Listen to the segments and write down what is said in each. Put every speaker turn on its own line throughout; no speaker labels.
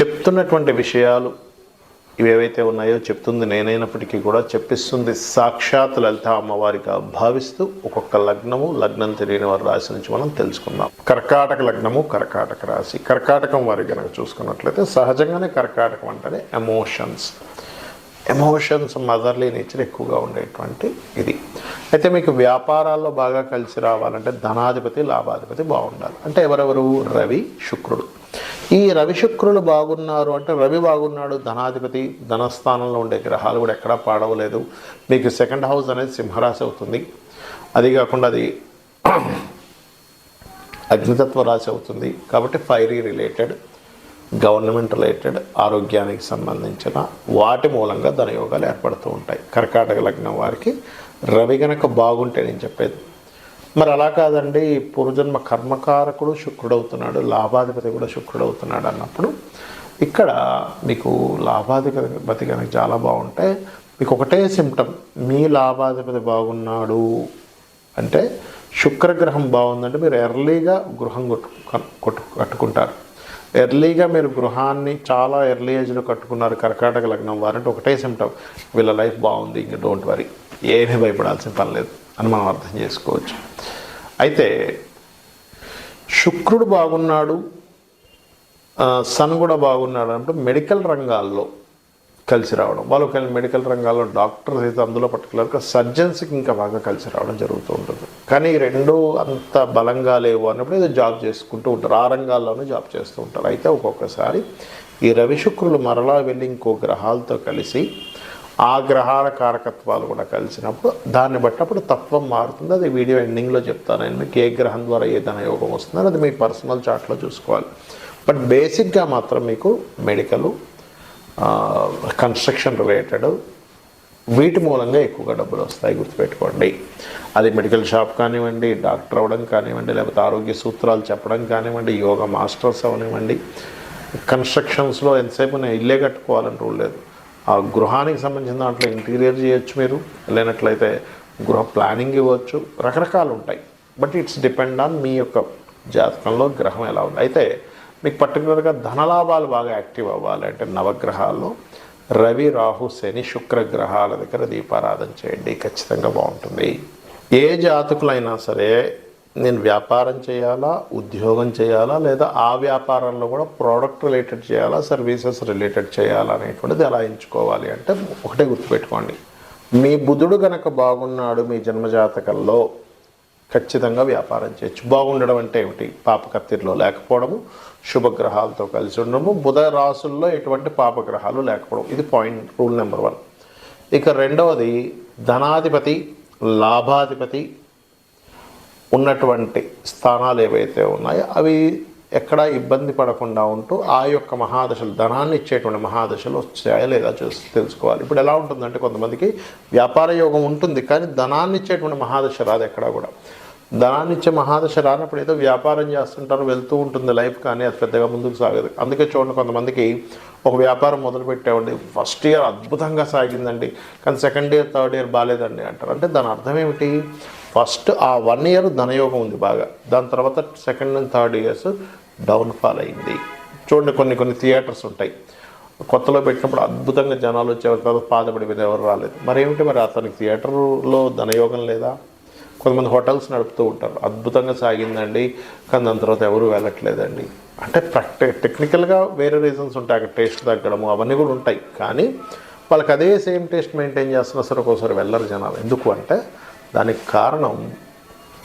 చెప్తున్నటువంటి విషయాలు ఇవేవైతే ఉన్నాయో చెప్తుంది నేనైనప్పటికీ కూడా చెప్పిస్తుంది సాక్షాత్ లలిత అమ్మవారిగా భావిస్తూ ఒక్కొక్క లగ్నము లగ్నం తెలియని వారి రాశి నుంచి మనం తెలుసుకుందాం. కర్కాటక లగ్నము కర్కాటక రాశి. కర్కాటకం వారి కనుక చూసుకున్నట్లయితే సహజంగానే కర్కాటకం అంటేనే ఎమోషన్స్ ఎమోషన్స్ మదర్లీ నేచర్ ఎక్కువగా ఉండేటువంటి ఇది. అయితే మీకు వ్యాపారాల్లో బాగా కలిసి రావాలంటే ధనాధిపతి లాభాధిపతి బాగుండాలి. అంటే ఎవరెవరు? రవి శుక్రుడు. ఈ రవిశుక్రులు బాగున్నారు అంటే రవి బాగున్నాడు ధనాధిపతి ధనస్థానంలో ఉండే గ్రహాలు కూడా ఎక్కడా పాడవలేదు. మీకు సెకండ్ హౌస్ అనేది సింహరాశి అవుతుంది. అది కాకుండా అది అగ్నితత్వ రాశి అవుతుంది. కాబట్టి ఫైరీ రిలేటెడ్ గవర్నమెంట్ రిలేటెడ్ ఆరోగ్యానికి సంబంధించిన వాటి మూలంగా ధనయోగాలు ఏర్పడుతూ ఉంటాయి. కర్కాటక లగ్నం వారికి రవి గనక బాగుంటే నేను చెప్పేది మరి అలా కాదండి పూర్వజన్మ కర్మకారకుడు శుక్రుడు అవుతున్నాడు లాభాధిపతి కూడా శుక్రుడు అవుతున్నాడు అన్నప్పుడు ఇక్కడ మీకు లాభాధిపతి కనుక చాలా బాగుంటే మీకు ఒకటే సిమ్టమ్ మీ లాభాధిపతి బాగున్నాడు అంటే శుక్రగ్రహం బాగుందంటే మీరు ఎర్లీగా గృహం కొట్టు కొట్టు కట్టుకుంటారు. ఎర్లీగా మీరు గృహాన్ని చాలా ఎర్లీ ఏజ్లో కట్టుకున్నారు కర్కాటక లగ్నం వారంటే ఒకటే సిమ్టమ్ వీళ్ళ లైఫ్ బాగుంది ఇంక డోంట్ వరీ ఏమీ భయపడాల్సిన పని లేదు. అని మనం అర్థం చేసుకోవచ్చు. అయితే శుక్రుడు బాగున్నాడు సన్ కూడా బాగున్నాడు అన్నప్పుడు మెడికల్ రంగాల్లో కలిసి రావడం. వాళ్ళు ఒకవేళ మెడికల్ రంగాల్లో డాక్టర్స్ అయితే అందులో పర్టికులర్గా సర్జన్స్కి ఇంకా బాగా కలిసి రావడం జరుగుతూ ఉంటుంది. కానీ రెండు అంత బలంగా లేవు అన్నప్పుడు ఏదో జాబ్ చేసుకుంటూ ఉంటారు. ఆ రంగాల్లోనే జాబ్ చేస్తూ ఉంటారు. అయితే ఒక్కొక్కసారి ఈ రవి శుక్రులు మరలా వెళ్ళి ఇంకో గ్రహాలతో కలిసి ఆ గ్రహాల కారకత్వాలు కూడా కలిసినప్పుడు దాన్ని బట్టి అప్పుడు తత్వం మారుతుంది. అది వీడియో ఎండింగ్లో చెప్తాను. నేను మీకు ఏ గ్రహం ద్వారా ఏదైనా యోగం వస్తుందో అది మీ పర్సనల్ చార్ట్లో చూసుకోవాలి. బట్ బేసిక్గా మాత్రం మీకు మెడికల్ కన్స్ట్రక్షన్ రిలేటెడ్ వీటి మూలంగా ఎక్కువగా డబ్బులు వస్తాయి గుర్తుపెట్టుకోండి. అది మెడికల్ షాప్ కానివ్వండి డాక్టర్ అవ్వడం కానివ్వండి లేకపోతే ఆరోగ్య సూత్రాలు చెప్పడం కానివ్వండి యోగా మాస్టర్స్ అవనివ్వండి కన్స్ట్రక్షన్స్లో ఎంతసేపు నేను ఇల్లే కట్టుకోవాలని రూల్ లేదు. ఆ గృహానికి సంబంధించిన దాంట్లో ఇంటీరియర్ చేయొచ్చు మీరు. లేనట్లయితే గృహ ప్లానింగ్ ఇవ్వచ్చు. రకరకాలు ఉంటాయి. బట్ ఇట్స్ డిపెండ్ ఆన్ మీ యొక్క జాతకంలో గ్రహం ఎలా ఉంది. అయితే మీకు పర్టికులర్గా ధనలాభాలు బాగా యాక్టివ్ అవ్వాలి అంటే నవగ్రహాల్లో రవి రాహు శని శుక్ర గ్రహాల దగ్గర దీపారాధన చేయండి. ఖచ్చితంగా బాగుంటుంది. ఏ జాతకులైనా సరే నేను వ్యాపారం చేయాలా ఉద్యోగం చేయాలా లేదా ఆ వ్యాపారంలో కూడా ప్రోడక్ట్ రిలేటెడ్ చేయాలా సర్వీసెస్ రిలేటెడ్ చేయాలా అనేటువంటిది ఎలా ఎంచుకోవాలి అంటే ఒకటే గుర్తుపెట్టుకోండి. మీ బుధుడు గనక బాగున్నాడు మీ జన్మజాతకంలో ఖచ్చితంగా వ్యాపారం చేయొచ్చు. బాగుండడం అంటే ఏమిటి? పాపకత్తిరిలో లేకపోవడము శుభగ్రహాలతో కలిసి ఉండడము బుధ రాసుల్లో ఎటువంటి పాపగ్రహాలు లేకపోవడం. ఇది పాయింట్ రూల్ నెంబర్ వన్ ఇక రెండవది ధనాధిపతి లాభాధిపతి ఉన్నటువంటి స్థానాలు ఏవైతే ఉన్నాయో అవి ఎక్కడా ఇబ్బంది పడకుండా ఉంటూ ఆ యొక్క మహాదశలు ధనాన్ని ఇచ్చేటువంటి మహాదశలు వచ్చాయా లేదా చూసి తెలుసుకోవాలి. ఇప్పుడు ఎలా ఉంటుందంటే కొంతమందికి వ్యాపార యోగం ఉంటుంది కానీ ధనాన్ని ఇచ్చేటువంటి మహాదశ రాదు ఎక్కడా కూడా. ధనాన్నిచ్చే మహాదశ రానప్పుడు ఏదో వ్యాపారం చేస్తుంటారు వెళ్తూ ఉంటుంది లైఫ్ కానీ అది పెద్దగా ముందుకు సాగదు. అందుకే చూడండి కొంతమందికి ఒక వ్యాపారం మొదలుపెట్టామండి ఫస్ట్ ఇయర్ అద్భుతంగా సాగిందండి. కానీ సెకండ్ ఇయర్ థర్డ్ ఇయర్ బాగాలేదండి అంటారు. అంటే దాని అర్థం ఏమిటి? ఫస్ట్ ఆ వన్ ఇయర్ ధనయోగం ఉంది బాగా. దాని తర్వాత second and third years downfall అయింది. చూడండి కొన్ని కొన్ని థియేటర్స్ ఉంటాయి. కొత్తలో పెట్టినప్పుడు అద్భుతంగా జనాలు వచ్చేవారు తర్వాత పాదపడిపోయిన ఎవరు రాలేదు. మరి ఏమిటి మరి అతనికి థియేటర్లో ధనయోగం లేదా? కొంతమంది హోటల్స్ నడుపుతూ ఉంటారు. అద్భుతంగా సాగిందండి. కానీ దాని తర్వాత ఎవరు వెళ్ళట్లేదండి. అంటే ప్రాక్టి టెక్నికల్గా వేరే రీజన్స్ ఉంటాయి. అక్కడ టేస్ట్ తగ్గడము అవన్నీ కూడా ఉంటాయి. కానీ వాళ్ళకి అదే సేమ్ టేస్ట్ మెయింటైన్ చేస్తున్నా సరే ఒక్కోసారి వెళ్ళరు జనాలు. ఎందుకు అంటే దానికి కారణం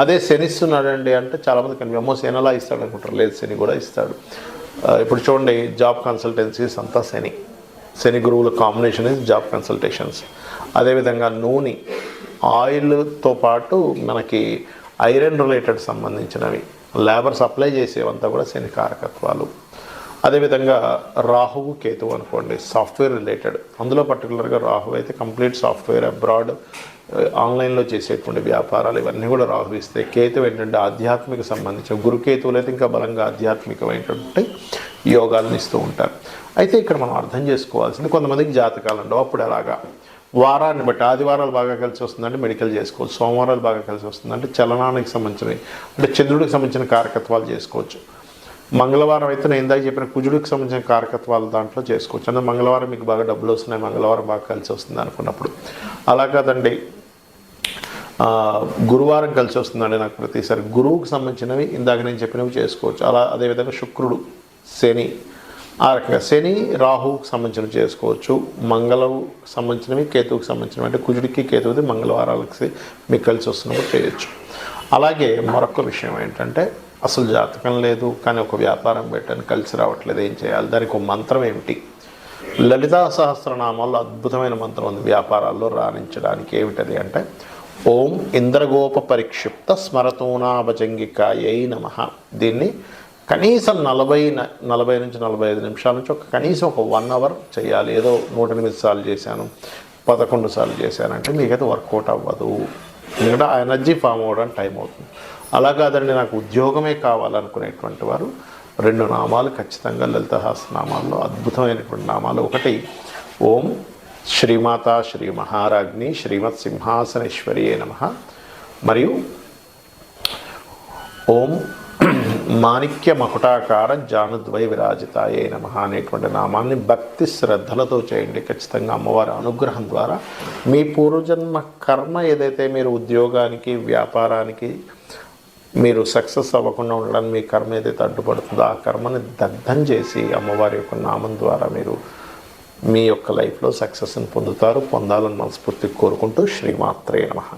అదే శనిస్తున్నాడండి అంటే చాలామంది కనిపి అమ్మో శని అలా ఇస్తాడు అనుకుంటారు లేదు శని కూడా ఇస్తాడు. ఇప్పుడు చూడండి జాబ్ కన్సల్టెన్సీస్ అంతా శని. శని గురువుల కాంబినేషన్ ఇస్ జాబ్ కన్సల్టేషన్స్ అదేవిధంగా నూనె ఆయిల్తో పాటు మనకి ఐరన్ రిలేటెడ్ సంబంధించినవి. లేబర్ సప్లై చేసేవంతా కూడా శని కారకత్వాలు. అదేవిధంగా రాహువు కేతువు అనుకోండి సాఫ్ట్వేర్ రిలేటెడ్ అందులో పర్టికులర్గా రాహు అయితే కంప్లీట్ సాఫ్ట్వేర్ అబ్రాడ్ ఆన్లైన్లో చేసేటువంటి వ్యాపారాలు ఇవన్నీ కూడా రాహు కేతువు ఏంటంటే ఆధ్యాత్మిక సంబంధించిన గురుకేతువులు అయితే ఇంకా బలంగా ఆధ్యాత్మికమైనటువంటి యోగాలను ఇస్తూ ఉంటారు. అయితే ఇక్కడ మనం అర్థం చేసుకోవాల్సింది కొంతమందికి జాతకాలు ఉండవు. అప్పుడు ఎలాగా? వారాన్ని బట్టి ఆదివారాలు బాగా కలిసి వస్తుందంటే మెడికల్ చేసుకోవచ్చు. సోమవారాలు బాగా కలిసి వస్తుందంటే చలనానికి సంబంధించినవి అంటే చంద్రుడికి సంబంధించిన కారకత్వాలు చేసుకోవచ్చు. మంగళవారం అయితే నేను ఇందాక చెప్పిన కుజుడికి సంబంధించిన కారకత్వాలు దాంట్లో చేసుకోవచ్చు. అంటే మంగళవారం మీకు బాగా డబ్బులు వస్తున్నాయి మంగళవారం బాగా కలిసి వస్తుంది అనుకున్నప్పుడు. అలా కాదండి. గురువారం కలిసి వస్తుందండి నాకు ప్రతిసారి. గురువుకు సంబంధించినవి ఇందాక నేను చెప్పినవి చేసుకోవచ్చు. అలా అదేవిధంగా శుక్రుడు శని ఆ రకంగా శని రాహువుకు సంబంధించినవి చేసుకోవచ్చు. మంగళం సంబంధించినవి కేతువుకు సంబంధించినవి. అంటే కుజుడికి కేతువుది మంగళవారాలకి మీకు కలిసి వస్తున్నప్పుడు చేయొచ్చు. అలాగే మరొక విషయం ఏంటంటే అసలు జాతకం లేదు కానీ ఒక వ్యాపారం పెట్టాను కలిసి రావట్లేదు. ఏం చేయాలి? దానికి ఒక మంత్రం ఏమిటి? లలితా సహస్రనామాల్లో అద్భుతమైన మంత్రం ఉంది వ్యాపారాల్లో రాణించడానికి. ఏమిటది అంటే ఓం ఇంద్రగోప పరిక్షిప్త స్మరతోనాభజంగికాయై నమ. దీన్ని కనీసం నలభై నలభై నుంచి నలభై ఐదు నిమిషాల నుంచి ఒక కనీసం ఒక వన్ అవర్ చేయాలి. ఏదో నూట ఎనిమిది సార్లు చేశాను పదకొండు సార్లు చేశానంటే మీకైతే వర్కౌట్ అవ్వదు. ఎందుకంటే ఆ ఎనర్జీ ఫామ్ అవ్వడానికి టైం అవుతుంది. అలా కాదండి నాకు ఉద్యోగమే కావాలనుకునేటువంటి వారు రెండు నామాలు ఖచ్చితంగా లలితహాస నామాల్లో అద్భుతమైనటువంటి నామాలు ఒకటి. ఓం శ్రీమాత శ్రీ మహారాజ్ని శ్రీమత్ సింహాసనేశ్వరియే నమ. మరియు ఓం మాణిక్య మకుటాకార జానుద్వై విరాజితాయే నమ అనేటువంటి నామాన్ని భక్తి శ్రద్ధలతో చేయండి. ఖచ్చితంగా అమ్మవారి అనుగ్రహం ద్వారా మీ పూర్వజన్మ కర్మ ఏదైతే మీరు ఉద్యోగానికి వ్యాపారానికి మీరు సక్సెస్ అవ్వకుండా ఉండడానికి మీ కర్మ ఏదైతే అడ్డుపడుతుందో ఆ కర్మని దగ్ధం చేసి అమ్మవారి యొక్క నామం ద్వారా మీరు మీ యొక్క లైఫ్లో సక్సెస్ని పొందుతారు పొందాలని మనస్ఫూర్తి కోరుకుంటూ శ్రీమాత్రే నమ.